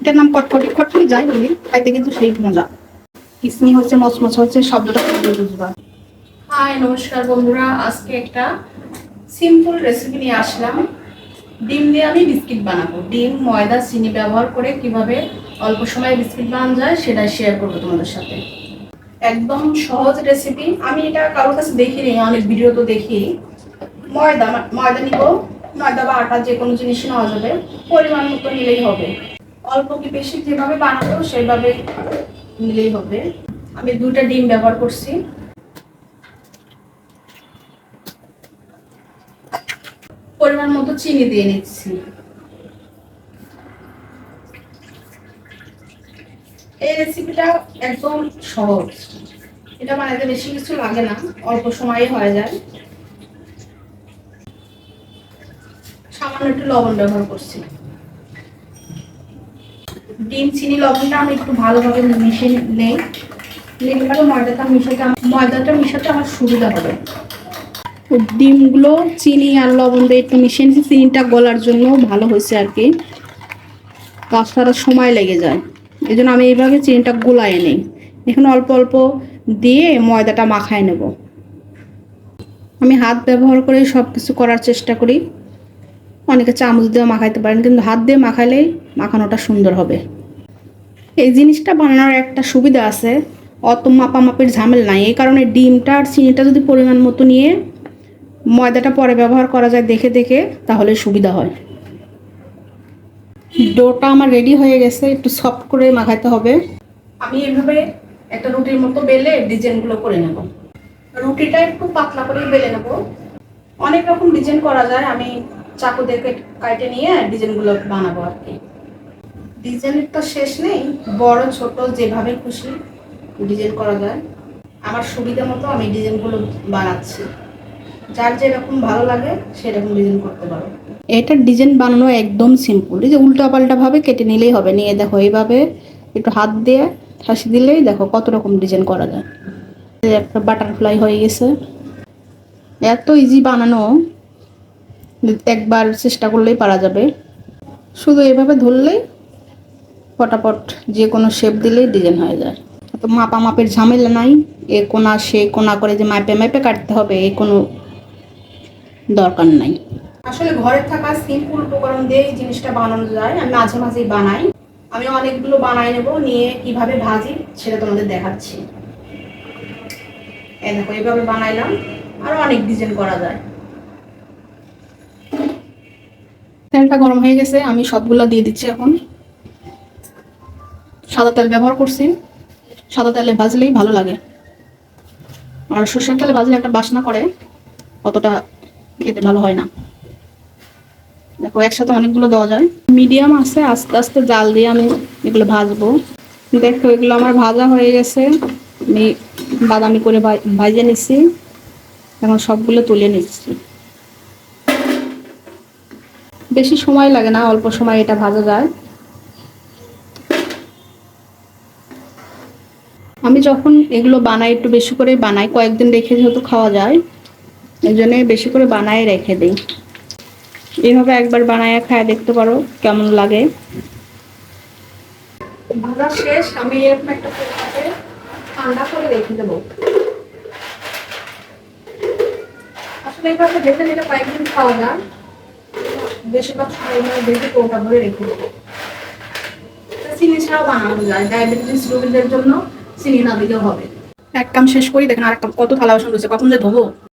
এটার নাম কটকটি কটকটি যাই বলি খাইতে কিন্তু সেই মজা। কিসমি হচ্ছে, মচমচ হচ্ছে, শব্দটা বুঝবা। হাই, নমস্কার বন্ধুরা, আজকে একটা সিম্পল রেসিপি নিয়ে আসলাম। ডিম দিয়ে আমি বিস্কিট বানাবো। ডিম, ময়দা, চিনি ব্যবহার করে কীভাবে অল্প সময়ে বিস্কিট বানানো যায় সেটা শেয়ার করব তোমাদের সাথে। একদম সহজ রেসিপি আমি এটা কারোর কাছে দেখিনি, অনেক ভিডিও তো দেখি। ময়দা ময়দা নিব। ময়দা বা আটা যে কোনো জিনিস নেওয়া যাবে। পরিমাণ মতো নিলেই হবে। অল্প কি বেশি যেভাবে বানাবো, সেভাবে নিলেই হবে। আমি দুটা ডিম ব্যবহার করছি। পরিমাণ মতো চিনি দিয়ে নিচ্ছি। এই রেসিপিটা একদম সহজ। এটা বানাতে বেশি কিছু লাগে না, অল্প সময়ে হয়ে যায়। সামান্য একটু লবণ ব্যবহার করছি। ডিম, চিনি, লবণটা আমি একটু ভালোভাবে মিশিয়ে নেই। এবারে ময়দাটা মিশাতে ময়দাটা মিশাতে আমার সুবিধা হবে। ডিমগুলো, চিনি আর লবণ দিয়ে একটু মিশিয়ে নিচ্ছি চিনিটা গলার জন্য ভালো হয়েছে আর কি। তাছাড়া সময় লেগে যায়। এই জন্য আমি এইভাবে চিনিটা গোলায় নেই। এখন অল্প অল্প দিয়ে ময়দাটা মাখায় নেব। আমি হাত ব্যবহার করে সব কিছু করার চেষ্টা করি। অনেকে চামচ দিয়ে মাখাইতে পারেন, কিন্তু হাত দিয়ে মাখাইলেই মাখানোটা সুন্দর হবে। এই জিনিসটা বানানোর একটা সুবিধা আছে, অত মাপামাপির ঝামেল নাই। এই কারণে ডিমটা আর চিনিটা যদি পরিমাণ মতো নিয়ে ময়দাটা পরে ব্যবহার করা যায় দেখে দেখে, তাহলে সুবিধা হয়। ডোটা আমার রেডি হয়ে গেছে, একটু সফট করে মাখাইতে হবে। আমি এভাবে একটা রুটির মতো বেলে ডিজাইনগুলো করে নেব। রুটিটা একটু পাতলা করে বেলে নেব। অনেক রকম ডিজাইন করা যায়, আমি চাকু দিয়ে কেট- নিয়ে ডিজাইনগুলো বানাবো আর কি। ডিজাইনের তো শেষ নেই, বড়, ছোট, যেভাবে খুশি ডিজাইন করা যায়। আমার সুবিধা মতো আমি ডিজাইনগুলো বানাচ্ছি। যার যেরকম ভালো লাগে, সেরকম ডিজাইন করতে পারো। এটার ডিজাইন বানানো একদম সিম্পল এই যে উল্টা পাল্টা ভাবে কেটে নিলেই হবে। নিয়ে দেখো, এইভাবে একটু হাত দিয়ে ফাঁসি দিলেই দেখো কত রকম ডিজাইন করা যায়। একটা বাটারফ্লাই হয়ে গেছে। এত ইজি বানানো। একবার চেষ্টা করলেই পারা যাবে। শুধু এভাবে ধরলেই ফটাফট যে কোনো শেপ দিলেই ডিজাইন হয়ে যায়। তো মাপা মাপের ঝামেলা নাই, এ কোনা সে কোনা করে যে মাপে মাপে কাটতে হবে এই কোনো দরকার নাই। আসলে ঘরে থাকা সিম্পল উপকরণ দিয়ে এই জিনিসটা বানানো যায়, আমি মাঝে মাঝেই বানাই। আমি অনেকগুলো বানাই নেব, নিয়ে কীভাবে ভাজি সেটা তোমাদের দেখাচ্ছি। এই দেখো এইভাবে বানাইলাম, আরও অনেক ডিজাইন করা যায়। তেলটা গরম হয়ে গেছে, আমি সবগুলো দিয়ে দিচ্ছি এখন। সাদা তেল ব্যবহার করছি। সাদা তেলে ভাজলেই ভালো লাগে। আর সর্ষের তেলে ভাজলে একটা বাসনা করে, অতটা খেতে ভালো হয় না। দেখো, একসাথে অনেকগুলো দেওয়া যায়। মিডিয়াম আছে, আস্তে আস্তে জাল দিয়ে আমি এগুলো ভাজবো। দেখো, এগুলো আমার ভাজা হয়ে গেছে। আমি বাদামি করে ভা- ভাজে নিচ্ছি। এখন সবগুলো তুলে নিচ্ছি। বেশি সময় লাগে না, অল্প সময় এটা ভাজা যায়। আমি যখন এগুলো বানাই, একটু বেশি করে বানাই, কয়েকদিন রেখে যেহেতু খাওয়া যায় এই জন্য বেশি করে বানাই রেখে দিই। এভাবে একবার বানায় খায় দেখতে পারো কেমন লাগে। ভাজা শেষ, আমি এরকম একটা ঠান্ডা করে রেখে দেবো। আসলে এইভাবে ভেজে নিলে কয়েকদিন খাওয়া যায়। বেশিরভাগ সময় মানে ভেজে কৌটা ভরে রেখে দেবো। চিনি ছাড়াও বানানো যায়, ডায়াবেটিস রোগীদের জন্য চিনি না দিলেও হবে। এক কাম শেষ করি, দেখেন আর কত থালা বাসন রয়েছে, কখন যে ধোবো?